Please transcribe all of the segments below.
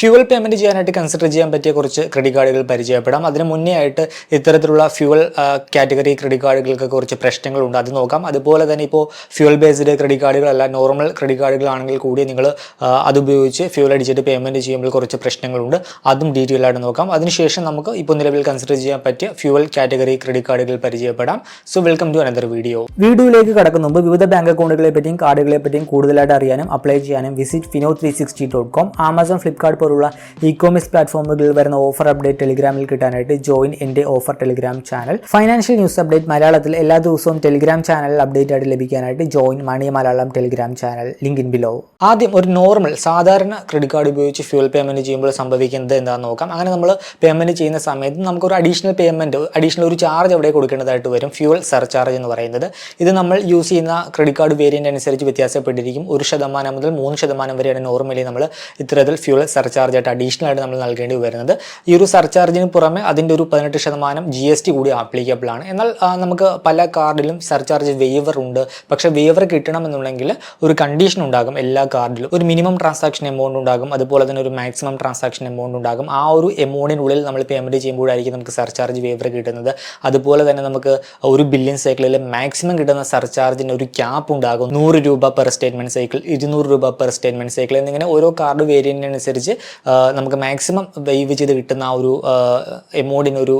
Fuel payment ചെയ്യാനായിട്ട് consider ചെയ്യാൻ പറ്റിയ കുറച്ച് ക്രെഡിറ്റ് കാർഡുകൾ പരിചയപ്പെടാം. അതിന് മുന്നേ ആയിട്ട് ഇത്തരത്തിലുള്ള ഫ്യൂവൽ കാറ്റഗറി ക്രെഡിറ്റ് കാർഡുകൾക്ക് കുറച്ച് പ്രശ്നങ്ങളുണ്ട്. അത് നോക്കാം. അതുപോലെ തന്നെ ഇപ്പോൾ ഫ്യൂവൽ ബേസ്ഡ് ക്രെഡിറ്റ് കാർഡുകളല്ല നോർമൽ ക്രെഡിറ്റ് കാർഡുകളാണെങ്കിൽ കൂടി നിങ്ങൾ അതുപയോഗിച്ച് ഫ്യൂവൽ അടിച്ചിട്ട് പേയ്മെന്റ് ചെയ്യുമ്പോൾ കുറച്ച് പ്രശ്നങ്ങളുണ്ട്. അതും ഡീറ്റെയിൽ ആയിട്ട് നോക്കാം. അതിനുശേഷം നമുക്ക് ഇപ്പോൾ നിലവിൽ കൺസിഡർ ചെയ്യാൻ പറ്റിയ ഫ്യൂവൽ കാറ്റഗറി ക്രെഡിറ്റ് കാർഡുകൾ പരിചയപ്പെടാം. So welcome to another video വീഡിയോയിലേക്ക് കടക്കുന്ന മുമ്പ് വിവിധ ബാങ്ക് അക്കൗണ്ടുകളെ പറ്റിയും കാർഡുകളെ പറ്റിയും കൂടുതലായിട്ട് അറിയാനും അപ്ലൈ ചെയ്യാനും visit Fino three sixty dot com Amazon Flipkart പോലുള്ള ഇ കോമേഴ്സ് പ്ലാറ്റ്ഫോമുകളിൽ വരുന്ന ഓഫർ അപ്ഡേറ്റ് ടെലിഗ്രാമിൽ കിട്ടാനായിട്ട് ജോയിൻ എന്റെ offer Telegram channel financial news update മലയാളത്തിൽ എല്ലാ ദിവസവും ടെലിഗ്രാം ചാനൽ അപ്ഡേറ്റ് ആയിട്ട് ലഭിക്കാനായിട്ട് join money Malayalam Telegram channel link in below ആദ്യം ഒരു നോർമൽ സാധാരണ ക്രെഡിറ്റ് കാർഡ് ഉപയോഗിച്ച് ഫ്യൂൽ പേയ്മെന്റ് ചെയ്യുമ്പോൾ സംഭവിക്കുന്നത് എന്താണെന്ന് നോക്കാം. അങ്ങനെ നമ്മൾ പേയ്മെന്റ് ചെയ്യുന്ന സമയത്ത് നമുക്കൊരു അഡീഷണൽ പേയ്മെന്റ് അഡീഷണൽ ഒരു ചാർജ് അവിടെ കൊടുക്കേണ്ടതായിട്ട് വരും. ഫ്യൂൽ സർചാർജ് എന്ന് പറയുന്നത്. ഇത് നമ്മൾ യൂസ് ചെയ്യുന്ന ക്രെഡിറ്റ് കാർഡ് വേരിയന്റ് അനുസരിച്ച് വ്യത്യാസപ്പെട്ടിരിക്കും. ഒരു ശതമാനം മുതൽ മൂന്ന് ശതമാനം വരെയാണ് നോർമലി നമ്മൾ ഇത്തരത്തിൽ ഫ്യൂൽ സർചാർജ് ആയിട്ട് അഡീഷണൽ ആയിട്ട് നമ്മൾ നൽകേണ്ടി വരുന്നത്. ഈ ഒരു സർചാർജിന് പുറമെ അതിന്റെ ഒരു പതിനെട്ട് ശതമാനം ജി എസ് ടി കൂടി ആപ്ലിക്കബിൾ ആണ്. എന്നാൽ നമുക്ക് പല കാർഡിലും സർചാർജ് വേവർ ഉണ്ട്. പക്ഷേ വേവർ കിട്ടണമെന്നുണ്ടെങ്കിൽ ഒരു കണ്ടീഷൻ ഉണ്ടാകും എല്ലാ കാർഡിലും. ഒരു മിനിമം ട്രാൻസാക്ഷൻ എമൗണ്ട് ഉണ്ടാകും. അതുപോലെ തന്നെ ഒരു മാക്സിമം ട്രാൻസാക്ഷൻ എമൗണ്ട് ഉണ്ടാകും. ആ ഒരു എമൗണ്ടിനുള്ളിൽ നമ്മൾ പേയ്മെന്റ് ചെയ്യുമ്പോഴായിരിക്കും നമുക്ക് സർചാർജ് വേവർ കിട്ടുന്നത്. അതുപോലെ തന്നെ നമുക്ക് ഒരു ബില്യൺ സൈക്കിളിൽ മാക്സിമം കിട്ടുന്ന സർചാർജിന് ഒരു ക്യാപ്പ് ഉണ്ടാകും. നൂറ് രൂപ പെർ സ്റ്റേറ്റ്മെന്റ് സൈക്കിൾ ഇരുന്നൂറ് രൂപ പെർ സ്റ്റേറ്റ്മെന്റ് സൈക്കിൾ എന്നിങ്ങനെ ഓരോ കാർഡ് വേരിയന്റിനനുസരിച്ച് നമുക്ക് മാക്സിമം വെയ്വ് ചെയ്ത് കിട്ടുന്ന ആ ഒരു എമൗണ്ടിനൊരു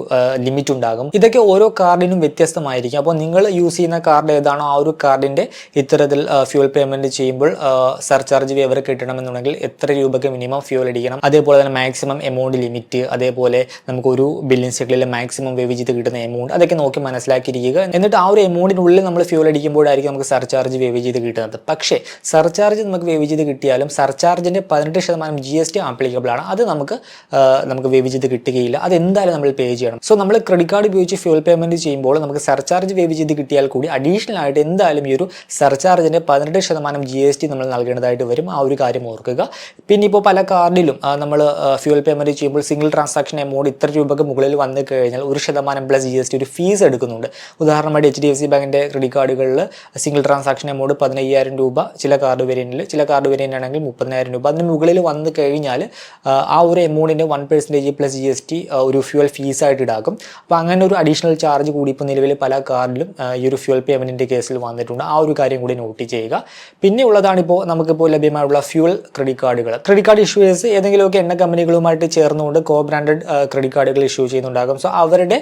ലിമിറ്റ് ഉണ്ടാകും. ഇതൊക്കെ ഓരോ കാർഡിനും വ്യത്യസ്തമായിരിക്കും. അപ്പോൾ നിങ്ങൾ യൂസ് ചെയ്യുന്ന കാർഡ് ഏതാണോ ആ ഒരു കാർഡിന്റെ ഇത്തരത്തിൽ ഫ്യൂൽ പേയ്മെന്റ് ചെയ്യുമ്പോൾ സർചാർജ് വേവർ കിട്ടണമെന്നുണ്ടെങ്കിൽ എത്ര രൂപയ്ക്ക് മിനിമം ഫ്യൂൽ അടിക്കണം. അതേപോലെ തന്നെ മാക്സിമം എമൗണ്ട് ലിമിറ്റ് അതേപോലെ നമുക്ക് ഒരു ബില്ലിംഗ് സൈക്കിളിൽ മാക്സിമം വേവ് ചെയ്ത് കിട്ടുന്ന എമൗണ്ട് അതൊക്കെ നോക്കി മനസ്സിലാക്കിയിരിക്കുക. എന്നിട്ട് ആ ഒരു എമൗണ്ടിനുള്ളിൽ നമ്മൾ ഫ്യൂൽ അടിക്കുമ്പോഴായിരിക്കും നമുക്ക് സർചാർജ് വേവ് ചെയ്ത് കിട്ടുന്നത്. പക്ഷേ സർചാർജ് നമുക്ക് വേവ് ചെയ്ത് കിട്ടിയാലും സർചാർജിന്റെ പതിനെട്ട് ശതമാനം ജി എസ് ടി ആപ്ലിക്കബിൾ ആണ്. അത് നമുക്ക് നമുക്ക് വേവ് കിട്ടുകയില്ല. അത് എന്തായാലും നമ്മൾ പേ ചെയ്യണം. സോ നമ്മൾ ക്രെഡിറ്റ് കാർഡ് ഉപയോഗിച്ച് ഫ്യൂൽ പേയ്മെന്റ് ചെയ്യുമ്പോൾ നമുക്ക് സർചാർജ് വേവ് കിട്ടിയാൽ കൂടി അഡീഷണൽ ആയിട്ട് എന്തായാലും ഈ ഒരു സർചാർജിന്റെ പതിനെട്ട് ശതമാനം ജി എസ് ടി നമ്മൾ നൽകേണ്ടതായിട്ട് വരും. ആ ഒരു കാര്യം ഓർക്കുക. പിന്നെ ഇപ്പോൾ പല കാർഡിലും നമ്മൾ ഫ്യൂൽ പേയ്മെന്റ് ചെയ്യുമ്പോൾ സിംഗിൾ ട്രാൻസാക്ഷൻ എമൗണ്ട് ഇത്ര രൂപയ്ക്ക് മുകളിൽ വന്നു കഴിഞ്ഞാൽ ഒരു ശതമാനം പ്ലസ് ജി എസ് ടി ഒരു ഫീസ് എടുക്കുന്നുണ്ട്. ഉദാഹരണമായിട്ട് എച്ച് ഡി എഫ് സി ബാങ്കിന്റെ ക്രെഡിറ്റ് കാർഡുകളിൽ സിംഗിൾ ട്രാൻസാക്ഷൻ എമൗണ്ട് പതിനയ്യായിരം രൂപ ചില കാർഡ് വേരിയന്റിൽ ചില കാർഡ് വേരിയന്റ് ആണെങ്കിൽ മുപ്പതിനായിരം രൂപ. അതിന് മുകളിൽ വന്നു കഴിഞ്ഞാൽ ആ, ഒരു എമൗണ്ടിന്റെ one percentage plus G S T ഒരു ഫ്യൂൽ ഫീസായിട്ട് ഇടാക്കും. അപ്പോൾ അങ്ങനെ ഒരു അഡീഷണൽ ചാർജ് കൂടി ഇപ്പോൾ നിലവിൽ പല കാറിലും ഈ ഒരു ഫ്യൂൽ പേയ്മെന്റിന്റെ കേസിൽ വന്നിട്ടുണ്ട്. ആ ഒരു കാര്യം കൂടി നോട്ട് ചെയ്യുക. പിന്നെ ഉള്ളതാണ് ഇപ്പോൾ നമുക്കിപ്പോൾ ലഭ്യമായുള്ള ഫ്യൂൽ ക്രെഡിറ്റ് കാർഡുകൾ ക്രെഡിറ്റ് കാർഡ് ഇഷ്യൂസ് ഏതെങ്കിലുമൊക്കെ എണ്ണ കമ്പനികളുമായിട്ട് ചേർന്നുകൊണ്ട് കോ ബ്രാൻഡഡ് ക്രെഡിറ്റ് കാർഡുകൾ ഇഷ്യൂ ചെയ്യുന്നുണ്ടാകും. സോ അവരുടെ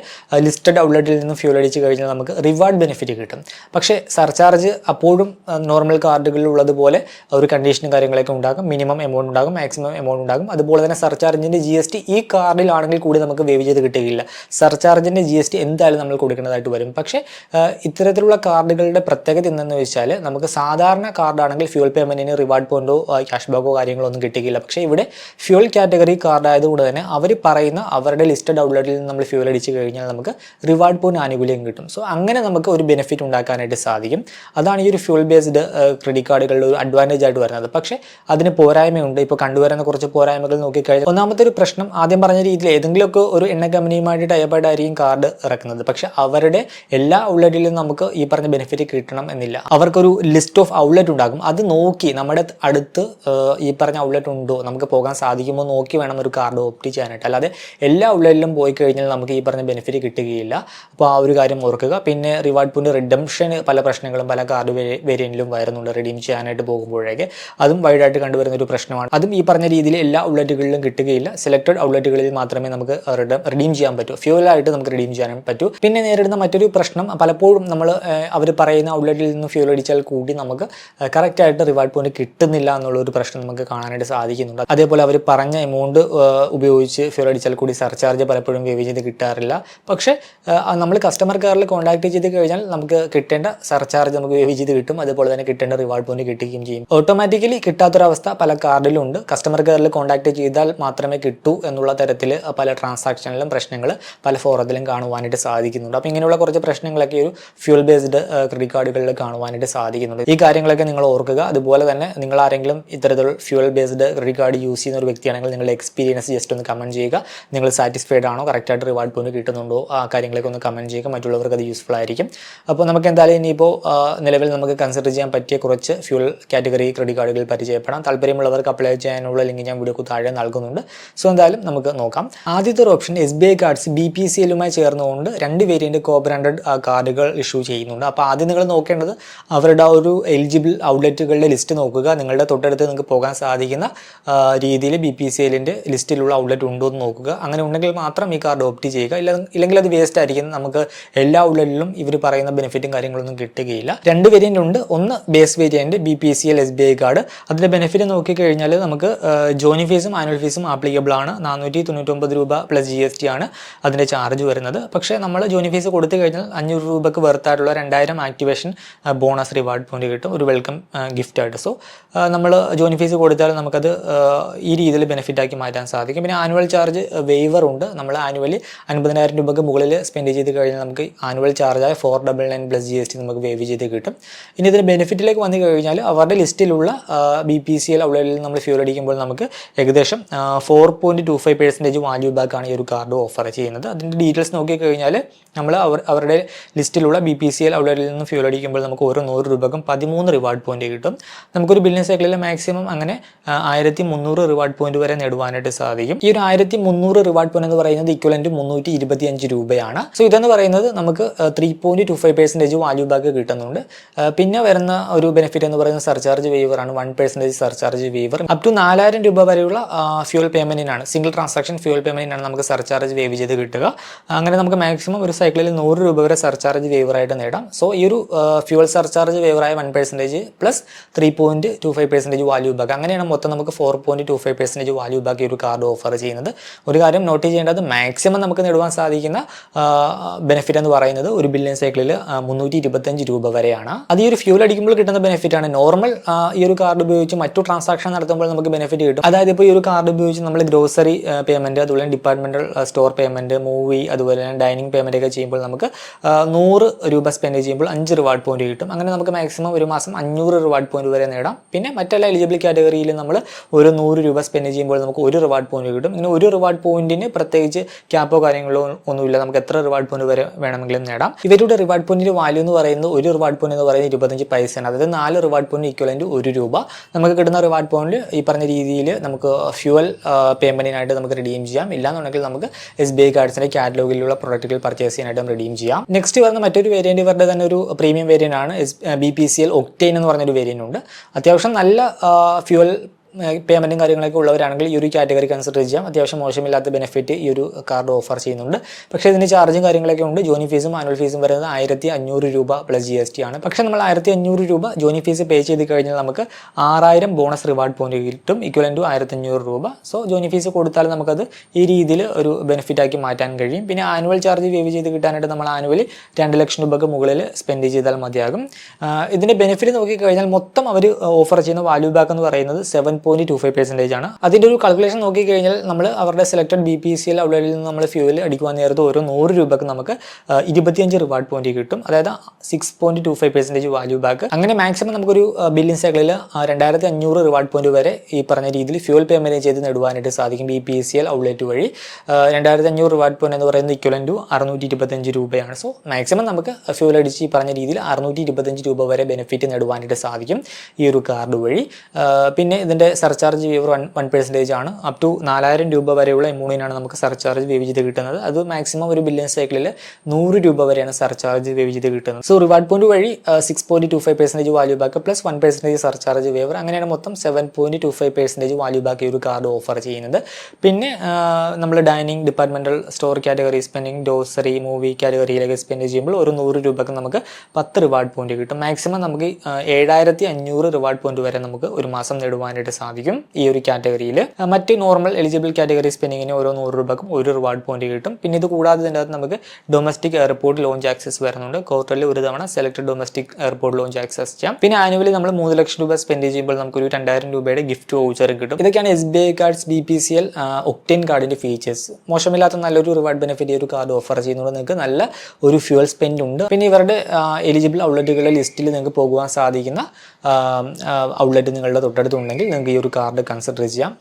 ലിസ്റ്റഡ് ഔട്ട്ലെറ്റിൽ നിന്ന് ഫ്യൂൽ അടിച്ച് കഴിഞ്ഞാൽ നമുക്ക് റിവാർഡ് ബെനിഫിറ്റ് കിട്ടും. പക്ഷേ സർചാർജ് അപ്പോഴും നോർമൽ കാർഡുകളിൽ ഉള്ളതുപോലെ ഒരു കണ്ടീഷനും കാര്യങ്ങളൊക്കെ ഉണ്ടാകും. മിനിമം എമൗണ്ട് ഉണ്ടാകും മാക്സിമം എമൗണ്ട് ഉണ്ടാകും. അതുപോലെ തന്നെ സർചാർജിന്റെ ജി എസ് ടി ഈ കാർഡിലാണെങ്കിൽ കൂടി നമുക്ക് വേവ് ചെയ്ത് കിട്ടുകയില്ല. സർചാർജിന്റെ ജി എസ് ടി എന്തായാലും നമ്മൾ കൊടുക്കേണ്ടതായിട്ട് വരും. പക്ഷേ ഇത്തരത്തിലുള്ള കാർഡുകളുടെ പ്രത്യേകത എന്തെന്ന് വെച്ചാൽ നമുക്ക് സാധാരണ കാർഡാണെങ്കിൽ ഫ്യൂൽ പേയ്മെന്റിന് റിവാർഡ് പോയിന്റോ ക്യാഷ് ബാക്കോ കാര്യങ്ങളോ ഒന്നും കിട്ടുകയില്ല പക്ഷേ ഇവിടെ ഫ്യൂൽ കാറ്റഗറി കാർഡ് ആയതുകൊണ്ട് തന്നെ അവർ പറയുന്ന അവരുടെ ലിസ്റ്റ് ഔട്ട്ലെറ്റിൽ നിന്ന് നമ്മൾ ഫ്യൂൽ അടിച്ച് കഴിഞ്ഞാൽ നമുക്ക് റിവാർഡ് പോയിന്റ് ആനുകൂല്യം കിട്ടും. സോ അങ്ങനെ നമുക്ക് ഒരു ബെനിഫിറ്റ് ഉണ്ടാക്കാനായിട്ട് സാധിക്കും. അതാണ് ഈ ഒരു ഫ്യൂൽ ബേസ്ഡ് ക്രെഡിറ്റ് കാർഡുകളുടെ ഒരു അഡ്വാന്റേജ് ആയിട്ട് വരുന്നത്. പക്ഷേ അതിന് പോരായ്മയുണ്ട്. ഇപ്പോൾ കണ്ടുവരുന്ന കുറച്ച് പോരായ്മകൾ നോക്കിക്കഴിഞ്ഞാൽ ഒന്നാമത്തെ ഒരു പ്രശ്നം ആദ്യം പറഞ്ഞ രീതിയിൽ ഏതെങ്കിലുമൊക്കെ ഒരു എണ്ണ കമ്പനിയുമായിട്ട് ടൈപ്പായിട്ടായിരിക്കും കാർഡ് ഇറക്കുന്നത്. പക്ഷെ അവരുടെ എല്ലാ ഔട്ട്ലെറ്റിലും നമുക്ക് ഈ പറഞ്ഞ ബെനിഫിറ്റ് കിട്ടണം എന്നില്ല. അവർക്കൊരു ലിസ്റ്റ് ഓഫ് ഔട്ട്ലെറ്റ് ഉണ്ടാകും. അത് നോക്കി നമ്മുടെ അടുത്ത് ഈ പറഞ്ഞ ഔട്ട്ലെറ്റ് ഉണ്ടോ നമുക്ക് പോകാൻ സാധിക്കുമോ നോക്കി വേണം ഒരു കാർഡ് ഓപ്റ്റ് ചെയ്യാനായിട്ട്. അല്ലാതെ എല്ലാ ഔട്ട്ലെറ്റിലും പോയി കഴിഞ്ഞാൽ നമുക്ക് ഈ പറഞ്ഞ ബെനിഫിറ്റ് കിട്ടുകയില്ല. അപ്പോൾ ആ ഒരു കാര്യം ഓർക്കുക. പിന്നെ റിവാർഡ് പോയിന്റ് റിഡംഷന് പല പ്രശ്നങ്ങളും പല കാർഡ് വേരിയന്റിലും വരുന്നുണ്ട്. റിഡീം ചെയ്യാനായിട്ട് പോകുമ്പോഴേക്ക്. അതും വൈഡായിട്ട് കണ്ടുവരുന്ന ഒരു പ്രശ്നമാണ്. അതും ഈ പറഞ്ഞ രീതിയിൽ ഔട്ട്ലെറ്റുകളിലും കിട്ടുകയില്ല. സെലക്ടഡ് ഔട്ട്ലെറ്റുകളിൽ മാത്രമേ നമുക്ക് റിഡീം ചെയ്യാൻ പറ്റൂ. ഫ്യൂലായിട്ട് നമുക്ക് റിഡീം ചെയ്യാൻ പറ്റൂ. പിന്നെ നേരിടുന്ന മറ്റൊരു പ്രശ്നം പലപ്പോഴും നമ്മൾ അവർ പറയുന്ന ഔട്ട്ലെറ്റിൽ നിന്ന് ഫ്യൂൽ അടിച്ചാൽ കൂടി നമുക്ക് കറക്റ്റായിട്ട് റിവാർഡ് പോയിന്റ് കിട്ടുന്നില്ല എന്നുള്ള ഒരു പ്രശ്നം നമുക്ക് കാണാനായിട്ട് സാധിക്കുന്നുണ്ട്. അതേപോലെ അവർ പറഞ്ഞ എമൗണ്ട് ഉപയോഗിച്ച് ഫ്യൂൽ അടിച്ചാൽ കൂടി സർചാർജ് പലപ്പോഴും വേവ് ചെയ്ത് കിട്ടാറില്ല. പക്ഷേ നമ്മൾ കസ്റ്റമർ കെയറിൽ കോൺടാക്ട് ചെയ്ത് കഴിഞ്ഞാൽ നമുക്ക് കിട്ടേണ്ട സർചാർജ് നമുക്ക് വേവ് ചെയ്ത് കിട്ടും. അതുപോലെ തന്നെ കിട്ടേണ്ട റിവാർഡ് പോയിന്റ് കിട്ടുകയും ചെയ്യും. ഓട്ടോമാറ്റിക്കലി കിട്ടാത്തൊരവസ്ഥ പല കാർഡിലും ഉണ്ട്. കസ്റ്റമർ കെയറിൽ കോൺടാക്ട് ചെയ്താൽ മാത്രമേ കിട്ടൂ എന്നുള്ള തരത്തിൽ പല ട്രാൻസാക്ഷനിലും പ്രശ്നങ്ങൾ പല ഫോറത്തിലും കാണുവാനായിട്ട് സാധിക്കുന്നുണ്ട്. അപ്പോൾ ഇങ്ങനെയുള്ള കുറച്ച് പ്രശ്നങ്ങളൊക്കെ ഒരു ഫ്യൂൽ ബേസ്ഡ് ക്രെഡിറ്റ് കാർഡുകളിൽ കാണുവാനായിട്ട് സാധിക്കുന്നുണ്ട്. ഈ കാര്യങ്ങളൊക്കെ നിങ്ങൾ ഓർക്കുക. അതുപോലെ തന്നെ നിങ്ങൾ ആരെങ്കിലും ഇത്തരത്തിൽ fuel based credit card use ചെയ്യുന്ന ഒരു വ്യക്തിയാണെങ്കിൽ നിങ്ങളുടെ എക്സ്പീരിയൻസ് ജസ്റ്റ് ഒന്ന് കമന്റ് ചെയ്യുക. നിങ്ങൾ സാറ്റിസ്ഫൈഡ് ആണോ? കറക്റ്റായിട്ട് റിവാർഡ് പോയിന്റ് കിട്ടുന്നുണ്ടോ? ആ കാര്യങ്ങളൊക്കെ ഒന്ന് കമന്റ് ചെയ്യുക. മറ്റുള്ളവർക്ക് അത് യൂസ്ഫുൾ ആയിരിക്കും. അപ്പോൾ നമുക്ക് എന്തായാലും ഇനിയിപ്പോൾ നിലവിൽ നമുക്ക് കൺസിഡർ ചെയ്യാൻ പറ്റിയ കുറച്ച് ഫ്യൂൽ കാറ്റഗറി ക്രെഡിറ്റ് കാർഡുകൾ പരിചയപ്പെടാം. താല്പര്യമുള്ളവർക്ക് അപ്ലൈ ചെയ്യാനുള്ള ലിങ്ക് ഞാൻ വീഡിയോക്ക് താഴെ നൽകുന്നുണ്ട്. സോ എന്തായാലും നമുക്ക് നോക്കാം. ആദ്യത്തെ ഒരു option S B I cards B P C എല്ലുമായി ചേർന്നുകൊണ്ട് രണ്ട് വേരിയന്റ് കോ ബ്രാൻഡഡ് കാർഡുകൾ ഇഷ്യൂ ചെയ്യുന്നുണ്ട്. അപ്പോൾ ആദ്യം നിങ്ങൾ നോക്കേണ്ടത് അവരുടെ ഒരു എലിജിബിൾ ഔട്ട്ലെറ്റുകളുടെ ലിസ്റ്റ് നോക്കുക. നിങ്ങളുടെ തൊട്ടടുത്ത് നിങ്ങൾക്ക് പോകാൻ സാധിക്കുന്ന രീതിയിൽ ബി പി സി എല്ലിന്റെ ലിസ്റ്റിലുള്ള ഔട്ട്ലെറ്റ് ഉണ്ടോ എന്ന് നോക്കുക. അങ്ങനെ ഉണ്ടെങ്കിൽ മാത്രം ഈ കാർഡ് ഓപ്റ്റ് ചെയ്യുക. ഇല്ല ഇല്ലെങ്കിൽ അത് വേസ്റ്റ് ആയിരിക്കും. നമുക്ക് എല്ലാ ഔട്ട്ലെറ്റിലും ഇവർ പറയുന്ന ബെനിഫിറ്റും കാര്യങ്ങളൊന്നും കിട്ടുകയില്ല. രണ്ട് വേരിയന്റ് ഉണ്ട്. ഒന്ന് base variant B P C L S B I card അതിന്റെ ബെനിഫിറ്റ് നോക്കിക്കഴിഞ്ഞാൽ നമുക്ക് ജോയിൻ ഫീസും ആനുവൽ ഫീസും ആപ്ലിക്കബിൾ ആണ്. നാനൂറ്റി തൊണ്ണൂറ്റൊമ്പത് രൂപ പ്ലസ് ജി എസ് ടി ആണ് അതിന്റെ ചാർജ് വരുന്നത്. പക്ഷേ നമ്മൾ ജോയിനിങ് ഫീസ് കൊടുത്തു കഴിഞ്ഞാൽ അഞ്ഞൂറ് രൂപയ്ക്ക് വെർത്തായിട്ടുള്ള രണ്ടായിരം ആക്ടിവേഷൻ ബോണസ് റിവാർഡ് പോയിന്റ് കിട്ടും. ഒരു വെൽക്കം ഗിഫ്റ്റ് ആയിട്ട്. സോ നമ്മൾ ജോയിനിങ് ഫീസ് കൊടുത്താൽ നമുക്കത് ഈ രീതിയിൽ ബെനിഫിറ്റ് ആക്കി മാറ്റാൻ സാധിക്കും. പിന്നെ ആനുവൽ ചാർജ് വെയ്വർ ഉണ്ട്. നമ്മൾ ആനുവലി അൻപതിനായിരം രൂപയ്ക്ക് മുകളിൽ സ്പെൻഡ് ചെയ്ത് കഴിഞ്ഞാൽ നമുക്ക് annual ചാർജായ four double nine plus G S T നമുക്ക് വേവ് ചെയ്ത് കിട്ടും. ഇനി ഇതിന് ബെനിഫിറ്റിലേക്ക് വന്നു കഴിഞ്ഞാൽ അവരുടെ ലിസ്റ്റിലുള്ള ബി പി സി എൽ ഔട്ട്ലെറ്റിൽ നമ്മൾ ഫ്യൂൽ അടിക്കുമ്പോൾ നമുക്ക് ഏകദേശം four point two five percentage value ബാക്കാണ് ഈ ഒരു കാർഡ് ഓഫർ ചെയ്യുന്നത്. അതിന്റെ ഡീറ്റെയിൽസ് നോക്കിക്കഴിഞ്ഞാൽ നമ്മൾ അവർ അവരുടെ ലിസ്റ്റിലുള്ള ബി പി സി എൽ ഔട്ട്ലെറ്റിൽ നിന്ന് ഫ്യൂൽ അടിക്കുമ്പോൾ നമുക്ക് ഓരോ നൂറ് രൂപക്കും പതിമൂന്ന് റിവാർഡ് പോയിന്റ് കിട്ടും. നമുക്കൊരു ബില്ലിംഗ് സൈക്കിളിൽ മാക്സിമം അങ്ങനെ ആയിരത്തി മുന്നൂറ് റിവാർഡ് പോയിന്റ് വരെ നേടുവാനായിട്ട് സാധിക്കും. ഈ ഒരു ആയിരത്തി മുന്നൂറ് റിവാർഡ് പോയിന്റ് എന്ന് പറയുന്നത് ഇക്വലന്റ് മുന്നൂറ്റി ഇരുപത്തി അഞ്ച് രൂപയാണ്. സോ ഇതെന്ന് പറയുന്നത് നമുക്ക് three point two five percentage value back കിട്ടുന്നുണ്ട്. പിന്നെ വരുന്ന ഒരു ബെനിഫിറ്റ് എന്ന് പറയുന്നത് സർചാർജ് വേവർ ആണ്. One percentage surcharge waiver up to നാലായിരം രൂപ വരെയുള്ള ഫ്യൂൽ പേയ്മെന്റിനാണ് സിംഗിൾ ട്രാൻസാക്ഷൻ ഫ്യൂൽ പേയ്മെന്റിനാണ് നമുക്ക് സർചാർജ് വേവ് ചെയ്ത് കിട്ടുക. അങ്ങനെ നമുക്ക് മാക്സിമം ഒരു സൈക്കിളിൽ നൂറ് രൂപ വരെ സർചാർജ് വേവറായിട്ട് നേടാം. സോ ഈ ഒരു fuel surcharge വേവറായ one percentage plus three point two five percentage value back അങ്ങനെയാണ് മൊത്തം നമുക്ക് four point two five percentage value back ഈ ഒരു കാർഡ് ഓഫർ ചെയ്യുന്നത്. ഒരു കാര്യം നോട്ട് ചെയ്യേണ്ടത് മാക്സിമം നമുക്ക് നേടുവാൻ സാധിക്കുന്ന ബെനിഫിറ്റ് എന്ന് പറയുന്നത് ഒരു ബില്യൺ സൈക്കിളിൽ മുന്നൂറ്റി ഇരുപത്തഞ്ച് രൂപ വരെയാണ്. അത് ഈ ഒരു ഫ്യൂൽ അടിക്കുമ്പോൾ കിട്ടുന്ന ബെനിഫിറ്റ് ആണ്. നോർമൽ ഈ ഒരു കാർഡ് ഉപയോഗിച്ച് മറ്റു ട്രാൻസാക്ഷൻ നടത്തുമ്പോൾ നമുക്ക് ബെനിഫിറ്റ് കിട്ടും. അതായത് ഇപ്പോൾ ഈ ഒരു കാർഡ് ഉപയോഗിച്ച് നമ്മൾ ഗ്രോസറി പേയ്മെന്റ് അതുപോലെ ഡിപ്പാർട്ട്മെന്റൽ സ്റ്റോർ പേയ്മെന്റ് മൂവി അതുപോലെ തന്നെ ഡൈനിങ് പേയ്മെന്റ് ഒക്കെ ചെയ്യുമ്പോൾ നമുക്ക് നൂറ് രൂപ സ്പെൻഡ് ചെയ്യുമ്പോൾ അഞ്ച് റിവാർഡ് പോയിന്റ് കിട്ടും. അങ്ങനെ നമുക്ക് മാക്സിമം ഒരു മാസം അഞ്ഞൂറ് റിവാർഡ് പോയിന്റ് വരെ നേടാം. പിന്നെ മറ്റെല്ലാ എലിജിബിൾ കാറ്റഗറിയിൽ നമ്മൾ ഒരു നൂറ് രൂപ സ്പെൻഡ് ചെയ്യുമ്പോൾ നമുക്ക് ഒരു റിവാർഡ് പോയിന്റ് കിട്ടും. ഇങ്ങനെ ഒരു റിവാർഡ് പോയിന്റിന് പ്രത്യേകിച്ച് ക്യാപ്പോ കാര്യങ്ങളോ ഒന്നുമില്ല. നമുക്ക് എത്ര റിവാർഡ് പോയിന്റ് വരെ വേണമെങ്കിലും നേടാം. ഇവരുടെ റിവാർഡ് പോയിന്റിന്റെ വാല്യൂ എന്ന് പറയുന്നത് ഒരു റിവാർഡ് പോയിന്റ് എന്ന് പറയുന്നത് ഇരുപത്തഞ്ച് പൈസയാണ്. അതായത് നാല് റിവാർഡ് പോയിന്റ് ഇക്വലന്റ് ഒരു രൂപ. നമുക്ക് കിട്ടുന്ന റിവാർഡ് പോയിന്റ് ഈ പറഞ്ഞ രീതിയിൽ ഫ്യൂവൽ പേയ്മെന്റിനായിട്ട് നമുക്ക് റിഡീം ചെയ്യാം. ഇല്ലാന്നുണ്ടെങ്കിൽ നമുക്ക് എസ് ബി ഐ കാർഡ്സിന്റെ കാറ്റലോഗിലുള്ള പ്രൊഡക്റ്റുകൾ പർച്ചേസ് ചെയ്യാനായിട്ട് റിഡീം ചെയ്യാം. നെക്സ്റ്റ് വരുന്ന മറ്റൊരു വേരിയന്റ് ഇവരുടെ തന്നെ ഒരു പ്രീമിയം വേരിയന്റ് ആണ്. S B P C L octane എന്ന് പറഞ്ഞൊരു വേരിയന്റ് ഉണ്ട്. അത്യാവശ്യം നല്ല ഫ്യൂവൽ പേയ്മെന്റും കാര്യങ്ങളൊക്കെ ഉള്ളവരാണെങ്കിൽ ഈ ഒരു കാറ്റഗറി കൺസിഡർ ചെയ്യാം. അത്യാവശ്യം മോശമില്ലാത്ത ബെനിഫിറ്റ് ഈ ഒരു കാർഡ് ഓഫർ ചെയ്യുന്നുണ്ട്. പക്ഷേ ഇതിന് ചാർജും കാര്യങ്ങളൊക്കെ ഉണ്ട്. ജോയിൻ ഫീസും ആനുവൽ ഫീസും വരുന്നത് ആയിരത്തി അഞ്ഞൂറ് രൂപ പ്ലസ് ജി എസ് ടി ആണ്. പക്ഷേ നമ്മൾ ആയിരത്തി അഞ്ഞൂറ് രൂപ ജോയിൻ ഫീസ് പേ ചെയ്ത് കഴിഞ്ഞാൽ നമുക്ക് ആറായിരം ബോണസ് റിവാർഡ് പോയിന്റ് കിട്ടും. ഇക്വലൻ ടു ആയിരത്തി അഞ്ഞൂറ് രൂപ. സോ ജോയിൻ ഫീസ് കൊടുത്താൽ നമുക്കത് ഈ രീതിയിൽ ഒരു ബെനിഫിറ്റാക്കി മാറ്റാൻ കഴിയും. പിന്നെ ആനുവൽ ചാർജ് വേവ് ചെയ്ത് കിട്ടാനായിട്ട് നമ്മൾ ആനുവലി രണ്ട് ലക്ഷം രൂപയ്ക്ക് മുകളിൽ സ്പെൻഡ് ചെയ്താൽ മതിയാകും. ഇതിന്റെ ബെനിഫിറ്റ് നോക്കിക്കഴിഞ്ഞാൽ മൊത്തം അവർ ഓഫർ ചെയ്യുന്ന വാല്യൂ ബാക്ക് എന്ന് പറയുന്നത് seven point two five percentage ആണ്. അതിന്റെ ഒരു കാൽക്കുലേഷൻ നോക്കിക്കഴിഞ്ഞാൽ നമ്മൾ അവരുടെ selected B P C L ഔട്ട്ലെറ്റിൽ നിന്ന് നമ്മൾ ഫ്യൂവൽ അടിക്കുവാൻ നേരത്ത് ഓരോ നൂറ് രൂപക്ക് നമുക്ക് ഇരുപത്തിയഞ്ച് റിവാർഡ് പോയിന്റ് കിട്ടും. അതായത് six point two five percentage value back അങ്ങനെ മാക്സിമം നമുക്കൊരു ബില്ലിംഗ് സൈക്കിളിൽ രണ്ടായിരത്തി അഞ്ഞൂറ് റിവാർഡ് പോയിന്റ് വരെ ഈ പറഞ്ഞ രീതിയിൽ ഫ്യൂൽ പേയ്മെന്റ് ചെയ്ത് നേടുവാനായിട്ട് സാധിക്കും B P C L outlet വഴി. രണ്ടായിരത്തി അഞ്ഞൂറ് റിവാർഡ് പോയിന്റ് എന്ന് പറയുന്നത് ഇക്വലൻ ടു അറുന്നൂറ്റി ഇരുപത്തഞ്ച് രൂപയാണ്. സോ മാക്സിമം നമുക്ക് ഫ്യൂൽ അടിച്ച് ഈ പറഞ്ഞ രീതിയിൽ അറുന്നൂറ്റി ഇരുപത്തഞ്ച് രൂപ വരെ ബെനിഫിറ്റ് നേടുവാനായിട്ട് സാധിക്കും ഈ ഒരു കാർഡ് വഴി. പിന്നെ ഇതിന്റെ surcharge waiver one one percentage ആണ്. അപ് ടു നാലായിരം രൂപ വരെയുള്ള എമൗണ്ടിനാണ് നമുക്ക് സർചാർജ് വേവ് ചെയ്ത് കിട്ടുന്നത്. അത് മാക്സിമം ഒരു ബില്യൺ സൈക്കിളിൽ നൂറ് രൂപ വരെയാണ് സർചാർജ് വേവ് ചെയ്ത് കിട്ടുന്നത്. സോ റിവാർഡ് പോയിന്റ് വഴി six point two five percentage value back plus one percentage surcharge waiver അങ്ങനെയാണ് മൊത്തം seven point two five percentage value back ഈ ഒരു കാർഡ് ഓഫർ ചെയ്യുന്നത്. പിന്നെ നമ്മൾ dining departmental store category spending ഡോസറി movie കാറ്റഗറിയിലൊക്കെ സ്പെൻഡ് ചെയ്യുമ്പോൾ ഒരു നൂറ് രൂപക്ക് നമുക്ക് പത്ത് റിവാർഡ് പോയിന്റ് കിട്ടും. മാക്സിമം നമുക്ക് ഏഴായിരത്തി അഞ്ഞൂറ് റിവാർഡ് പോയിന്റ് വരെ നമുക്ക് ഒരു മാസം നേടുവാനായിട്ട് ഈ ഒരു കാറ്റഗറിയിൽ മറ്റ് നോർമൽ എലിജിബിൾ കാറ്റഗറി സ്പെൻഡിങ്ങിന് ഓരോ നൂറ് രൂപക്കും ഒരു റിവാർഡ് പോയിന്റ് കിട്ടും. പിന്നെ ഇത് കൂടാതെ തന്നെ നമുക്ക് ഡൊമസ്റ്റിക് എയർപോർട്ട് ലോഞ്ച് ആക്സസ് വരുന്നുണ്ട്. ക്വാർട്ടറിൽ ഒരു തവണ selected domestic airport lounge access ചെയ്യാം. പിന്നെ ആനുവലി നമ്മൾ മൂന്ന് ലക്ഷം രൂപ സ്പെൻഡ് ചെയ്യുമ്പോൾ നമുക്കൊരു രണ്ടായിരം രൂപയുടെ ഗിഫ്റ്റ് വൗച്ചർ കിട്ടും. ഇതൊക്കെയാണ് S B I cards B P C L octane കാർഡിന്റെ ഫീച്ചേഴ്സ് മോശമില്ലാത്ത നല്ലൊരു റിവാർഡ് ബെനിഫിറ്റ് ഈ ഒരു കാർഡ് ഓഫർ ചെയ്യുന്നത് നിങ്ങൾക്ക് നല്ല ഒരു ഫ്യൂൽ സ്പെൻഡ് ഉണ്ട്. പിന്നെ ഇവരുടെ എലിജിബിൾ ഔട്ട്ലെറ്റുകളുടെ ലിസ്റ്റിൽ നിങ്ങൾക്ക് പോകുവാൻ സാധിക്കുന്ന ഔട്ട്ലെറ്റ് നിങ്ങളുടെ തൊട്ടടുത്തുണ്ടെങ്കിൽ നിങ്ങൾക്ക് നിങ്ങൾക്ക് ഈ ഒരു കാർഡ് കൺസിഡർ ചെയ്യാം.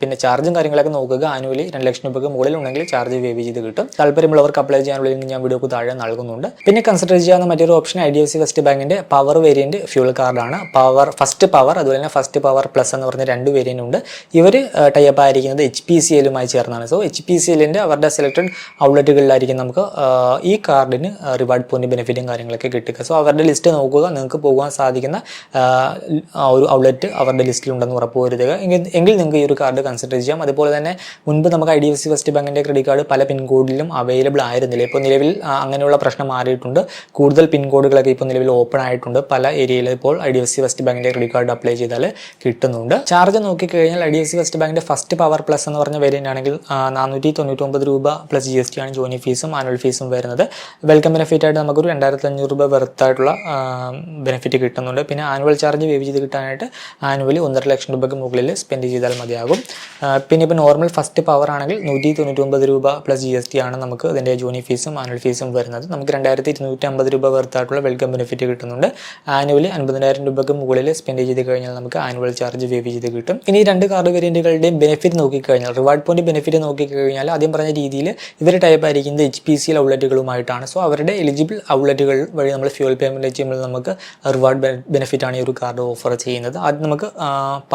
പിന്നെ ചാർജും കാര്യങ്ങളൊക്കെ നോക്കുക. ആനുവലി രണ്ട് ലക്ഷം രൂപയ്ക്ക് മുകളിൽ ഉണ്ടെങ്കിൽ ചാർജ് വേവ് ചെയ്ത് കിട്ടും. താല്പര്യമുള്ളവർക്ക് അപ്ലൈ ചെയ്യാനുള്ള ഞാൻ വീഡിയോക്ക് താഴെ നൽകുന്നുണ്ട്. പിന്നെ കൺസിഡർ ചെയ്യാവുന്ന മറ്റൊരു option I D F C first ബാങ്കിന്റെ പവർ വേരിയന്റ് ഫ്യൂൾ കാർഡാണ് പവർ ഫസ്റ്റ് പവർ അതുപോലെ തന്നെ ഫസ്റ്റ് പവർ പ്ലസ് എന്ന് പറഞ്ഞ രണ്ട് വേരിയന്റ് ഉണ്ട്. ഇവർ ടൈപ്പ് ആയിരിക്കുന്നത് എച്ച് പി സി എല്ലുമായി ചേർന്നാണ്. സോ എച്ച് പി സി എല്ലിന്റെ അവരുടെ സെലക്ടഡ് ഔട്ട്ലെറ്റുകളിലായിരിക്കും നമുക്ക് ഈ കാർഡിന് റിവാർഡ് പോയിന്റ് ബെനിഫിറ്റും കാര്യങ്ങളൊക്കെ കിട്ടുക. സോ അവരുടെ ലിസ്റ്റ് നോക്കുക. നിങ്ങൾക്ക് പോകാൻ സാധിക്കുന്ന ഒരു ഔട്ട്ലെറ്റ് അവരുടെ ലിസ്റ്റിലുണ്ടെന്ന് ഉറപ്പ് വരുത്തുക എങ്കിൽ എങ്കിൽ നിങ്ങൾക്ക് ഈ ഒരു കാർഡ് കൺസിഡർ ചെയ്യാം. അതുപോലെ തന്നെ മുൻപ് നമുക്ക് I D F C first ബാങ്കിന്റെ ക്രെഡിറ്റ് കാർഡ് പല പിൻകോഡിലും അവൈലബിൾ ആയിരുന്നില്ല. ഇപ്പോൾ നിലവിൽ അങ്ങനെയുള്ള പ്രശ്നം മാറിയിട്ടുണ്ട്. കൂടുതൽ പിൻകോഡുകളൊക്കെ ഇപ്പോൾ നിലവിൽ ഓപ്പൺ ആയിട്ടുണ്ട്. പല ഏരിയയിൽ ഇപ്പോൾ I D F C first ബാങ്കിന്റെ ക്രെഡിറ്റ് കാർഡ് അപ്ലൈ ചെയ്താൽ കിട്ടുന്നുണ്ട്. ചാർജ് നോക്കിക്കഴിഞ്ഞാൽ I D F C first ബാങ്കിന്റെ ഫസ്റ്റ് പവർ പ്ലസ് എന്ന് പറഞ്ഞ വേരിയന്റ് ആണെങ്കിൽ നാനൂറ്റി തൊണ്ണൂറ്റൊമ്പത് രൂപ പ്ലസ് ജി എസ് ടി ആണ് ജോയിനിങ് ഫീസും ആനുവൽ ഫീസും വരുന്നത്. വെൽക്കം ബെനിഫിറ്റ് ആയിട്ട് നമുക്കൊരു രണ്ടായിരത്തി അഞ്ഞൂറ് രൂപ വെറുത്തായിട്ടുള്ള ബെനിഫിറ്റ് കിട്ടുന്നുണ്ട്. പിന്നെ ആനുവൽ ചാർജ് വേവ് ചെയ്ത് കിട്ടാനായിട്ട് ആനുവലി ഒന്നര ലക്ഷം രൂപയ്ക്ക് മുകളിൽ സ്പെൻഡ് ചെയ്താൽ മതിയാകും. പിന്നെ ഇപ്പോൾ നോർമൽ ഫസ്റ്റ് പവർ ആണെങ്കിൽ നൂറ്റി തൊണ്ണൂറ്റൊമ്പത് രൂപ പ്ലസ് ജി എസ് ടി ആണ് നമുക്ക് അതിന്റെ ജോണി ഫീസും ആനുവൽ ഫീസും വരുന്നത്. നമുക്ക് രണ്ടായിരത്തി ഇരുന്നൂറ്റി അമ്പത് രൂപ വെർത്തായിട്ടുള്ള വെൽക്കം ബെനിഫിറ്റ് കിട്ടുന്നുണ്ട്. ആനുവലി അൻപതിനായിരം രൂപയ്ക്ക് മുകളിൽ സ്പെൻഡ് ചെയ്ത് കഴിഞ്ഞാൽ നമുക്ക് ആനുവൽ ചാർജ് വേവ് ചെയ്ത് കിട്ടും. ഇനി രണ്ട് കാർഡ് വേരിയന്റുകളുടെയും ബെനിഫിറ്റ് നോക്കിക്കഴിഞ്ഞാൽ റിവാർഡ് പോയിന്റ് ബെനിഫിറ്റ് നോക്കിക്കഴിഞ്ഞാൽ ആദ്യം പറഞ്ഞ രീതിയിൽ ഇവർ ടൈപ്പ് ആയിരിക്കുന്നത് എച്ച് പി സി ഔട്ട്ലെറ്റുകളുമായിട്ടാണ് സോ അവരുടെ എലിജിബിൾ ഔട്ട്ലെറ്റുകൾ വഴി നമ്മൾ ഫ്യൂൽ പേയ്മെന്റ് ചെയ്യുമ്പോൾ നമുക്ക് റിവാർഡ് ബെനിഫിറ്റ് ആണ് ഈ ഒരു കാർഡ് ഓഫർ ചെയ്യുന്നത്. ആദ്യം നമുക്ക്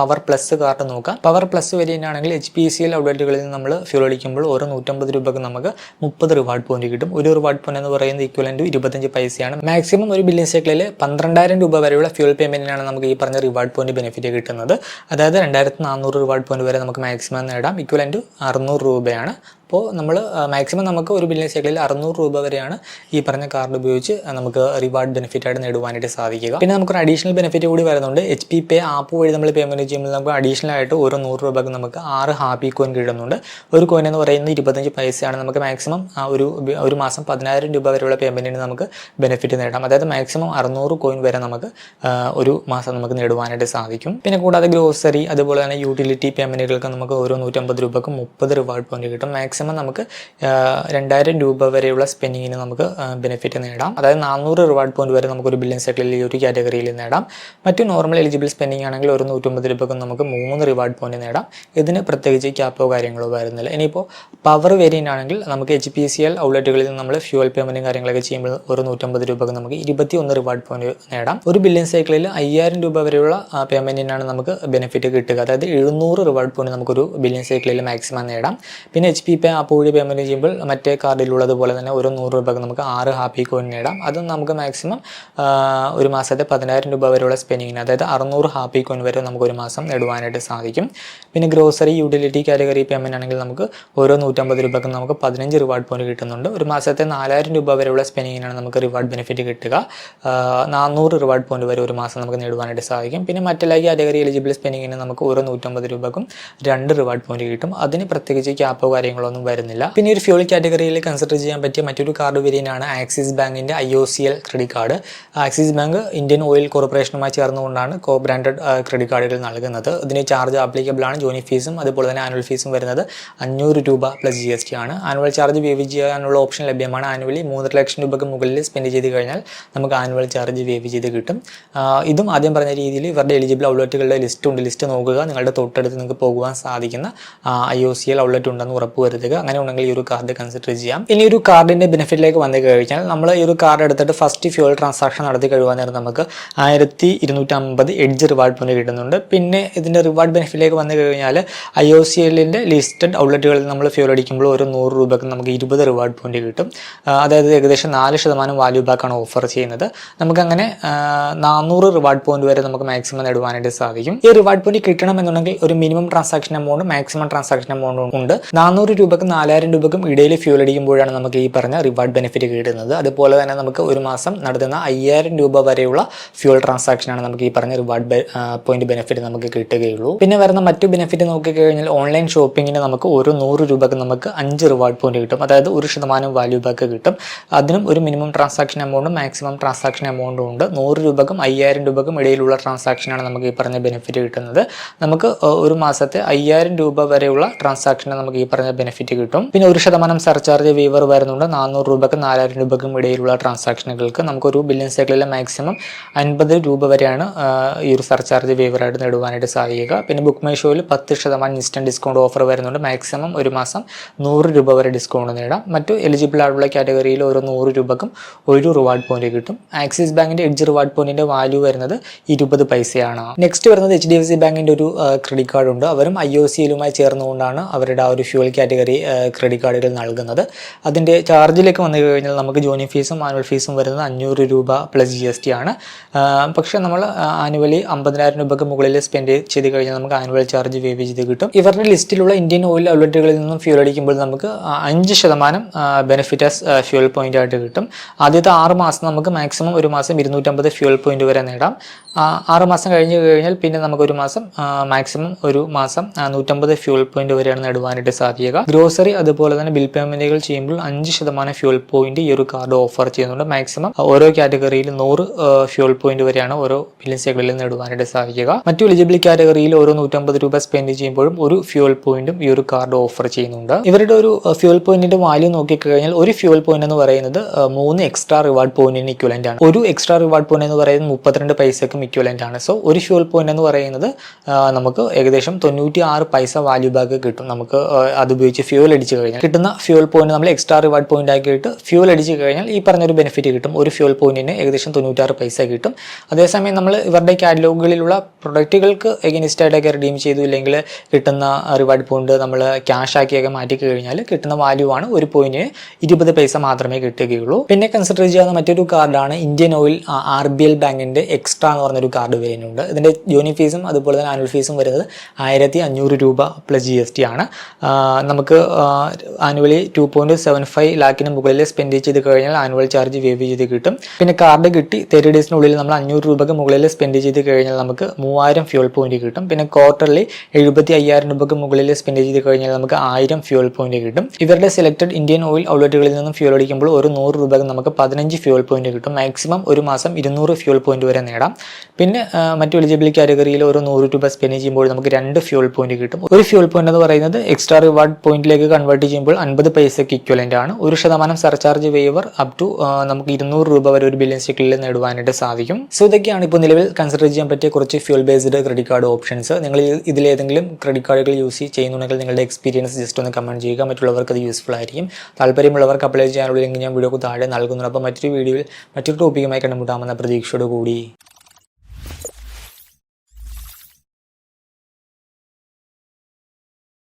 പവർ പ്ലസ് കാർഡ് നോക്കാം പവർ പ്ലസ് വേരിയന്റ് ആണെങ്കിൽ എച്ച് പി സി എൽ ഔട്ട്ലെറ്റുകളിൽ നിന്ന് നമ്മൾ ഫ്യൂൽ അടിക്കുമ്പോൾ ഓരോ നൂറ്റമ്പത് രൂപയ്ക്ക് നമുക്ക് മുപ്പത് റിവാർഡ് പോയിന്റ് കിട്ടും. ഒരു റിവാർഡ് പോയിന്റ് എന്ന് പറയുന്നത് ഇക്വലന്റ് ഇരുപത്തഞ്ച് പൈസയാണ്. മാക്സിമം ഒരു ബില്ലിംഗ് സൈക്കിളിൽ പന്ത്രണ്ടായിരം രൂപ വരെയുള്ള ഫ്യൂൽ പേയ്മെന്റിനാണ് നമുക്ക് ഈ പറഞ്ഞ റിവാർഡ് പോയിന്റ് ബെനിഫിറ്റ് കിട്ടുന്നത്. അതായത് രണ്ടായിരത്തി നാനൂറ് റിവാർഡ് പോയിന്റ് വരെ നമുക്ക് മാക്സിമം നേടാം. ഇക്വലന്റ് അറുന്നൂറ് രൂപയാണ്. അപ്പോൾ നമ്മൾ മാക്സിമം നമുക്ക് ഒരു ബില്ലിംഗ് സൈക്കിളിൽ അറുന്നൂറ് രൂപ വരെയാണ് ഈ പറഞ്ഞ കാർഡ് ഉപയോഗിച്ച് നമുക്ക് റിവാർഡ് ബെനിഫിറ്റ് ആയിട്ട് നേടുവാനായിട്ട് സാധിക്കുക. പിന്നെ നമുക്കൊരു അഡീഷണൽ ബെനിഫിറ്റ് കൂടി വരുന്നുണ്ട്. എച്ച് പി പേ ആപ്പ് വഴി നമ്മൾ പേയ്മെന്റ് ചെയ്യുമ്പോൾ നമുക്ക് അഡീഷണൽ ആയിട്ട് ഓരോ നൂറ് രൂപക്ക് നമുക്ക് ആറ് ഹാപ്പി കോയിൻ കിട്ടുന്നുണ്ട്. ഒരു കോയിൻ എന്ന് പറയുന്നത് ഇരുപത്തഞ്ച് പൈസയാണ്. നമുക്ക് മാക്സിമം ഒരു ഒരു മാസം പതിനായിരം രൂപ വരെയുള്ള പേയ്മെന്റിന് നമുക്ക് ബെനിഫിറ്റ് നേടാം. അതായത് മാക്സിമം അറുന്നൂറ് കോയിൻ വരെ നമുക്ക് ഒരു മാസം നമുക്ക് നേടുവാനായിട്ട് സാധിക്കും. പിന്നെ കൂടാതെ ഗ്രോസറി അതുപോലെ തന്നെ യൂട്ടിലിറ്റി പേയ്മെന്റുകൾക്ക് നമുക്ക് ഓരോ നൂറ്റമ്പത് രൂപക്ക് മുപ്പത് റിവാർഡ് പോയിന്റ് കിട്ടും. മാക്സിമം നമുക്ക് ആ, രണ്ടായിരം രൂപ വരെയുള്ള സ്പെൻഡിങ്ങിന് നമുക്ക് ബെനിഫിറ്റ് നേടാം. അതായത് നാനൂറ് റിവാർഡ് പോയിന്റ് വരെ നമുക്ക് ഒരു ബില്യൺ സൈക്കിളിൽ ഈ ഒരു കാറ്റഗറിയിൽ നേടാം. മറ്റു നോർമൽ എലിജിബിൾ സ്പെൻഡിങ് ആണെങ്കിൽ ഒരു നൂറ്റമ്പത് രൂപക്ക് നമുക്ക് മൂന്ന് റിവാർഡ് പോയിന്റ് നേടാം. ഇതിന് പ്രത്യേകിച്ച് ക്യാപ്പോ കാര്യങ്ങളോ വരുന്നില്ല. ഇനിയിപ്പോൾ പവർ വേരിയന്റ് ആണെങ്കിൽ നമുക്ക് എച്ച് പി സി എൽ ഔട്ട്ലെറ്റുകളിൽ നിന്ന് നമ്മൾ ഫ്യൂൽ പേയ്മെന്റും കാര്യങ്ങളൊക്കെ ചെയ്യുമ്പോൾ ഒരു നൂറ്റമ്പത് രൂപക്ക് നമുക്ക് ഇരുപത്തി ഒന്ന് റിവാർഡ് പോയിന്റ് നേടാം. ഒരു ബില്യൺ സൈക്കിളിൽ അയ്യായിരം രൂപ വരെയുള്ള പേയ്മെന്റിനാണ് നമുക്ക് ബെനിഫിറ്റ് കിട്ടുക. അതായത് എഴുന്നൂറ് റിവാർഡ് പോയിന്റ് നമുക്കൊരു ബില്യൺ സൈക്കിളിൽ മാക്സിമം നേടാം. പിന്നെ എച്ച് പേ ആപ്പ് പൂഴി പേയ്മെന്റ് ചെയ്യുമ്പോൾ മറ്റേ കാർഡിലുള്ളതുപോലെ തന്നെ ഒരു നൂറ് രൂപക്ക് നമുക്ക് ആറ് ഹാപ്പി കോയിൻ നേടാം. അതും നമുക്ക് മാക്സിമം ഒരു മാസത്തെ പതിനായിരം രൂപ വരെയുള്ള സ്പെൻഡിങ്ങിന് അതായത് അറുന്നൂറ് ഹാപ്പി കോയിൻ വരെ നമുക്ക് ഒരു മാസം നേടുവാനായിട്ട് സാധിക്കും. പിന്നെ ഗ്രോസറി യൂട്ടിലിറ്റി കാറ്റഗറി പേയ്മെന്റ് ആണെങ്കിൽ നമുക്ക് ഓരോ നൂറ്റമ്പത് രൂപക്ക് നമുക്ക് പതിനഞ്ച് റിവാർഡ് പോയിന്റ് കിട്ടുന്നുണ്ട്. ഒരു മാസത്തെ നാലായിരം രൂപ വരെയുള്ള സ്പെൻഡിങ്ങിനാണ് നമുക്ക് റിവാർഡ് ബെനിഫിറ്റ് കിട്ടുക. ആ, നാനൂറ് റിവാർഡ് പോയിന്റ് വരെ ഒരു മാസം നമുക്ക് നേടുവാനായിട്ട് സാധിക്കും. പിന്നെ മറ്റെല്ലാ കാറ്റഗറി എലിജിബിൾ സ്പെൻഡിങ്ങിന് നമുക്ക് ഓരോ നൂറ്റമ്പത് രൂപക്കും രണ്ട് റിവാർഡ് പോയിന്റ് കിട്ടും. അതിന് പ്രത്യേകിച്ച് ക്യാപ്പോ കാര്യങ്ങളൊന്നും വരുന്നില്ല. പിന്നെ ഒരു ഫ്യൂൾ കാറ്റഗറിയിൽ കൺസിഡർ ചെയ്യാൻ പറ്റിയ മറ്റൊരു കാർഡ് വേരിയന്റ് ആണ് ആക്സിസ് ബാങ്കിന്റെ I O C L credit card Axis bank Indian oil കോർപ്പറേഷനുമായി ചേർന്നുകൊണ്ടാണ് കോ ബ്രാൻഡഡ് ക്രെഡിറ്റ് കാർഡുകൾ നൽകുന്നത്. ഇതിന് ചാർജ് ആപ്ലിക്കബിൾ ആണ് ജോയിൻ ഫീസും അതുപോലെ തന്നെ ആനുവൽ ഫീസും വരുന്നത് അഞ്ഞൂറ് രൂപ പ്ലസ് ജി എസ് ടി ആണ്. ആനുവൽ ചാർജ് വേവ് ചെയ്യാനുള്ള ഓപ്ഷൻ ലഭ്യമാണ്. ആനുവലി മൂന്നര ലക്ഷം രൂപയ്ക്ക് മുകളിൽ സ്പെൻഡ് ചെയ്ത് കഴിഞ്ഞാൽ നമുക്ക് ആനുവൽ ചാർജ് വേവ് ചെയ്ത് കിട്ടും ഇതും ആദ്യം പറഞ്ഞ രീതിയിൽ ഇവരുടെ എലിജിബിൾ ഔട്ട്ലെറ്റുകളുടെ ലിസ്റ്റ് ഉണ്ട്. ലിസ്റ്റ് നോക്കുക. നിങ്ങളുടെ തൊട്ടടുത്ത് നിങ്ങൾക്ക് പോകുവാൻ സാധിക്കുന്ന I O C L outlet ഉണ്ടെന്ന് ഉറപ്പ് വരുത്തുക അങ്ങനെ ഉണ്ടെങ്കിൽ ഈ ഒരു കാർഡ് കൺസിഡർ ചെയ്യാം. ഇനി ഒരു കാർഡിന്റെ ബെനിഫിറ്റിലേക്ക് വന്നു കഴിഞ്ഞാൽ നമ്മൾ ഈ ഒരു കാർഡ് എടുത്തിട്ട് ഫസ്റ്റ് ഫ്യൂൽ ട്രാൻസാക്ഷൻ നടത്തി കഴിയുവാൻ നേരം നമുക്ക് ആയിരത്തി ഇരുന്നൂറ്റമ്പത് എഡ്ജ് റിവാർഡ് പോയിന്റ് കിട്ടുന്നുണ്ട്. പിന്നെ ഇതിന്റെ റിവാർഡ് ബെനിഫിറ്റിലേക്ക് വന്നു കഴിഞ്ഞാൽ ഐ ഒ സി എല്ലിന്റെ ലിസ്റ്റഡ് ഔട്ട്ലെറ്റുകളിൽ നമ്മൾ ഫ്യൂൽ അടിക്കുമ്പോൾ ഒരു നൂറ് രൂപക്ക് നമുക്ക് ഇരുപത് റിവാർഡ് പോയിന്റ് കിട്ടും. അതായത് ഏകദേശം നാല് ശതമാനം വാല്യൂ ബാക്കാണ് ഓഫർ ചെയ്യുന്നത്. നമുക്കങ്ങനെ നാനൂറ് റിവാർഡ് പോയിന്റ് വരെ നമുക്ക് മാക്സിമം നേടുവാനായിട്ട് സാധിക്കും. ഈ റിവാർഡ് പോയിന്റ് കിട്ടണമെന്നുണ്ടെങ്കിൽ ഒരു minimum transaction amount maximum transaction amount ഉണ്ട്. നാനൂറ് രൂപക്കും നാലായിരം രൂപക്കും ഇടയിൽ ഫ്യൂൽ അടിക്കുമ്പോഴാണ് നമുക്ക് ഈ പറഞ്ഞ റിവാർഡ് ബെനിഫിറ്റ് കിട്ടുന്നത്. അതുപോലെ തന്നെ നമുക്ക് ഒരു മാസം നടത്തുന്ന അയ്യായിരം രൂപ വരെയുള്ള ഫ്യൂൽ ട്രാൻസാക്ഷനാണ് നമുക്ക് ഈ പറഞ്ഞ റിവാർഡ് പോയിന്റ് ബെനിഫിറ്റ് നമുക്ക് കിട്ടുകയുള്ളൂ. പിന്നെ വരുന്ന മറ്റു ബെനിഫിറ്റ് നോക്കിക്കഴിഞ്ഞാൽ ഓൺലൈൻ ഷോപ്പിങ്ങിന് നമുക്ക് ഒരു നൂറ് രൂപക്ക് നമുക്ക് അഞ്ച് റിവാർഡ് പോയിന്റ് കിട്ടും. അതായത് ഒരു ശതമാനം വാല്യൂ ബാക്ക് കിട്ടും. അതിനും ഒരു മിനിമം ട്രാൻസാക്ഷൻ എമൗണ്ടും മാക്സിമം ട്രാൻസാക്ഷൻ എമൗണ്ടും ഉണ്ട്. നൂറ് രൂപക്കും അയ്യായിരം രൂപക്കും ഇടയിലുള്ള ട്രാൻസാക്ഷനാണ് നമുക്ക് ഈ പറഞ്ഞ ബെനിഫിറ്റ് കിട്ടുന്നത്. നമുക്ക് ഒരു മാസത്തെ അയ്യായിരം രൂപ വരെയുള്ള ട്രാൻസാക്ഷനെ നമുക്ക് ഈ പറഞ്ഞ ബെനിഫിറ്റ് ബെനിഫിറ്റ് കിട്ടും. പിന്നെ ഒരു ശതമാനം സർചാർജ് വീവർ വരുന്നുണ്ട്. നാനൂറ് രൂപക്കും നാലായിരം രൂപക്കും ഇടയിലുള്ള ട്രാൻസാക്ഷനുകൾക്ക് നമുക്കൊരു ബില്യൺ സൈക്കിളിലെ മാക്സിമം അൻപത് രൂപ വരെയാണ് ഈ ഒരു സർചാർജ് വേവറായിട്ട് നേടുവാനായിട്ട് സാധിക്കുക. പിന്നെ ബുക്ക് മൈ ഷോയിൽ പത്ത് ശതമാനം ഇൻസ്റ്റന്റ് ഡിസ്കൗണ്ട് ഓഫർ വരുന്നുണ്ട്. മാക്സിമം ഒരു മാസം നൂറ് രൂപ വരെ ഡിസ്കൗണ്ട് നേടാം. മറ്റു എലിജിബിൾ ആയിട്ടുള്ള കാറ്റഗറിയിൽ ഓരോ നൂറ് രൂപക്കും ഒരു റിവാർഡ് പോയിന്റ് കിട്ടും. ആക്സിസ് ബാങ്കിന്റെ എഡ്ജ് റിവാർഡ് പോയിന്റിന്റെ വാല്യൂ വരുന്നത് ഇരുപത് പൈസയാണ്. നെക്സ്റ്റ് വരുന്നത് എച്ച് ഡി എഫ് സി ബാങ്കിന്റെ ഒരു ക്രെഡിറ്റ് കാർഡ് ഉണ്ട്. അവരും ഐ ഒ സിയിലുമായി ചേർന്നുകൊണ്ടാണ് അവരുടെ ആ ഒരു ഫ്യൂൽ കാറ്റഗറി ക്രെഡിറ്റ് കാർഡുകൾ നൽകുന്നത്. അതിന്റെ ചാർജിലേക്ക് വന്നു കഴിഞ്ഞാൽ നമുക്ക് ജോയിനിങ് ഫീസും ആനുവൽ ഫീസും വരുന്നത് അഞ്ഞൂറ് രൂപ പ്ലസ് ജി എസ് ടി ആണ്. പക്ഷേ നമ്മൾ ആനുവലി അമ്പതിനായിരം രൂപയ്ക്ക് മുകളിൽ സ്പെൻഡ് ചെയ്ത് കഴിഞ്ഞാൽ നമുക്ക് ആനുവൽ ചാർജ് വേവ് ചെയ്ത് കിട്ടും. ഇവരുടെ ലിസ്റ്റിലുള്ള ഇന്ത്യൻ ഓയിൽ ഔട്ട്ലെറ്റുകളിൽ നിന്നും ഫ്യൂൽ അടിക്കുമ്പോൾ നമുക്ക് അഞ്ച് ശതമാനം ആസ് ഫ്യൂൽ പോയിന്റ് ആയിട്ട് കിട്ടും. ആദ്യത്തെ ആറ് മാസം നമുക്ക് മാക്സിമം ഒരു മാസം ഇരുന്നൂറ്റമ്പത് ഫ്യൂൽ പോയിന്റ് വരെ നേടാം. ആറ് മാസം കഴിഞ്ഞ് കഴിഞ്ഞാൽ പിന്നെ നമുക്ക് ഒരു മാസം മാക്സിമം ഒരു മാസം നൂറ്റമ്പത് ഫ്യൂൽ പോയിന്റ് വരെയാണ് നേടുവാനായിട്ട് സാധിക്കുക. ഗ്രോസറി അതുപോലെ തന്നെ ബിൽ പേയ്മെന്റുകൾ ചെയ്യുമ്പോൾ അഞ്ച് ശതമാനം ഫ്യൂൽ പോയിന്റ് ഈ ഒരു കാർഡ് ഓഫർ ചെയ്യുന്നുണ്ട്. മാക്സിമം ഓരോ കാറ്റഗറിയിൽ നൂറ് ഫ്യൂൽ പോയിന്റ് വരെയാണ് ഓരോ ബില്ലിംഗ് സൈക്കിളിൽ നേടുവാനായിട്ട് സാധിക്കുക. മറ്റു എലിജിബിൾ കാറ്റഗറിയിൽ ഓരോ നൂറ്റമ്പത് രൂപ സ്പെൻഡ് ചെയ്യുമ്പോഴും ഒരു ഫ്യൂൽ പോയിന്റും ഈ ഒരു കാർഡ് ഓഫർ ചെയ്യുന്നുണ്ട്. ഇവരുടെ ഒരു ഫ്യൂൽ പോയിന്റിന്റെ വാല്യൂ നോക്കിക്കഴിഞ്ഞാൽ ഒരു ഫ്യൂൽ പോയിന്റ് എന്ന് പറയുന്നത് മൂന്ന് എക്സ്ട്രാ റിവാർഡ് പോയിന്റിന് ഇക്വലന്റ് ആണ്. ഒരു എക്സ്ട്രാ റിവാർഡ് പോയിന്റ് എന്ന് പറയുന്നത് മുപ്പത്തിരണ്ട് പൈസക്കും ഇക്വലന്റ് ആണ്. സോ ഒരു ഫ്യൂൽ പോയിന്റ് എന്ന് പറയുന്നത് നമുക്ക് ഏകദേശം തൊണ്ണൂറ്റി ആറ് പൈസ വാല്യൂ ബാഗ് കിട്ടും. നമുക്ക് അത് ഉപയോഗിച്ച് ഫ്യൂൽ അടിച്ച് കഴിഞ്ഞാൽ കിട്ടുന്ന ഫ്യൂൽ പോയിന്റ് നമ്മൾ എക്സ്ട്രാ റിവാർഡ് പോയിന്റ് ആക്കിയിട്ട് ഫ്യൂൽ അടിച്ച് കഴിഞ്ഞാൽ ഈ പറഞ്ഞൊരു ബെനിഫിറ്റ് കിട്ടും. ഒരു ഫ്യൂൽ പോയിന്റിന് ഏകദേശം തൊണ്ണൂറ്റാറ് പൈസ കിട്ടും. അതേസമയം നമ്മൾ ഇവരുടെ കാറ്റലോഗുകളിലുള്ള പ്രൊഡക്റ്റുകൾക്ക് എഗനിസ്റ്റ് ആയിട്ടൊക്കെ റിഡീം ചെയ്തു ഇല്ലെങ്കിൽ കിട്ടുന്ന റിവാർഡ് പോയിന്റ് നമ്മൾ ക്യാഷ് ആക്കിയൊക്കെ മാറ്റി കഴിഞ്ഞാൽ കിട്ടുന്ന വാല്യൂ ആണ് ഒരു പോയിന്റിന് ഇരുപത് പൈസ മാത്രമേ കിട്ടുകയുള്ളൂ. പിന്നെ കൺസിഡർ ചെയ്യാവുന്ന മറ്റൊരു കാർഡാണ് Indian oil R B L ബാങ്കിന്റെ എക്സ്ട്രാ എന്ന് പറഞ്ഞൊരു കാർഡ് വരുന്നുണ്ട്. ഇതിന്റെ യൂണി ഫീസും അതുപോലെ തന്നെ ആനുവൽ ഫീസും വരുന്നത് ആയിരത്തി അഞ്ഞൂറ് രൂപ പ്ലസ് ജി എസ് ടി ആണ്. നമുക്ക് annually two point seven five ലാക്കിന് മുകളിൽ സ്പെൻഡ് ചെയ്ത് കഴിഞ്ഞാൽ ആനുവൽ ചാർജ് വേവ് ചെയ്ത് കിട്ടും. പിന്നെ കാർഡ് കിട്ടി തേർട്ടി ഡേയ്സിനുള്ളിൽ നമ്മൾ അഞ്ഞൂറ് രൂപയ്ക്ക് മുകളിൽ സ്പെൻഡ് ചെയ്ത് കഴിഞ്ഞാൽ നമുക്ക് മൂവായിരം ഫ്യൂൽ പോയിന്റ് കിട്ടും. പിന്നെ ക്വാർട്ടർലി എഴുപത്തി അയ്യായിരം രൂപയ്ക്ക് മുകളിൽ സ്പെൻഡ് ചെയ്ത് കഴിഞ്ഞാൽ നമുക്ക് ആയിരം ഫ്യൂൽ പോയിന്റ് കിട്ടും. ഇവരുടെ സെലക്ടഡ് ഇന്ത്യൻ ഓയിൽ ഔട്ട്ലെറ്റുകളിൽ നിന്നും ഫ്യൂൽ അടിക്കുമ്പോൾ ഒരു നൂറ് രൂപയ്ക്ക് നമുക്ക് പതിനഞ്ച് ഫ്യൂൽ പോയിന്റ് കിട്ടും. മാക്സിമം ഒരു മാസം ഇരുന്നൂറ് ഫ്യൂൽ പോയിന്റ് വരെ നേടാം. പിന്നെ മറ്റു എലിജിബിൾ കാറ്റഗറിയിൽ ഒരു നൂറ് രൂപ സ്പെൻഡ് ചെയ്യുമ്പോൾ നമുക്ക് രണ്ട് ഫ്യൂൽ പോയിന്റ് കിട്ടും. ഒരു ഫ്യൂൽ പോയിന്റ് എന്ന് പറയുന്നത് എക്സ്ട്രാ റിവാർഡ് പോയിന്റിലേക്ക് കൺവേർട്ട് ചെയ്യുമ്പോൾ അൻപത് പൈസയ്ക്ക് ഇക്വലന്റ് ആണ്. ഒരു ശതമാനം സർചാർജ് വേവർ അപ് ടു നമുക്ക് ഇരുന്നൂറ് രൂപ വരെ ഒരു ബില്യൺ സൈക്കിളിൽ നേടുവാനായിട്ട് സാധിക്കും. സോ ഇതൊക്കെയാണ് ഇപ്പോൾ നിലവിൽ കൺസിഡർ ചെയ്യാൻ പറ്റിയ കുറച്ച് fuel based credit card options നിങ്ങൾ ഇതിലേതെങ്കിലും ക്രെഡിറ്റ് കാർഡുകൾ യൂസ് ചെയ്യുന്നുണ്ടെങ്കിൽ നിങ്ങളുടെ എക്സ്പീരിയൻസ് ജസ്റ്റ് ഒന്ന് കമന്റ് ചെയ്യുക. മറ്റുള്ളവർക്ക് അത് യൂസ്ഫുൾ ആയിരിക്കും. താല്പര്യമുള്ളവർക്ക് അപ്ലൈ ചെയ്യാനുള്ള ലിങ്ക് ഞാൻ വീഡിയോക്ക് താഴെ നൽകുന്നുണ്ട്. അപ്പോൾ മറ്റൊരു വീഡിയോയിൽ മറ്റൊരു ടോപ്പിക്കുമായി കണ്ടുമുട്ടാമെന്ന പ്രതീക്ഷയോട് കൂടി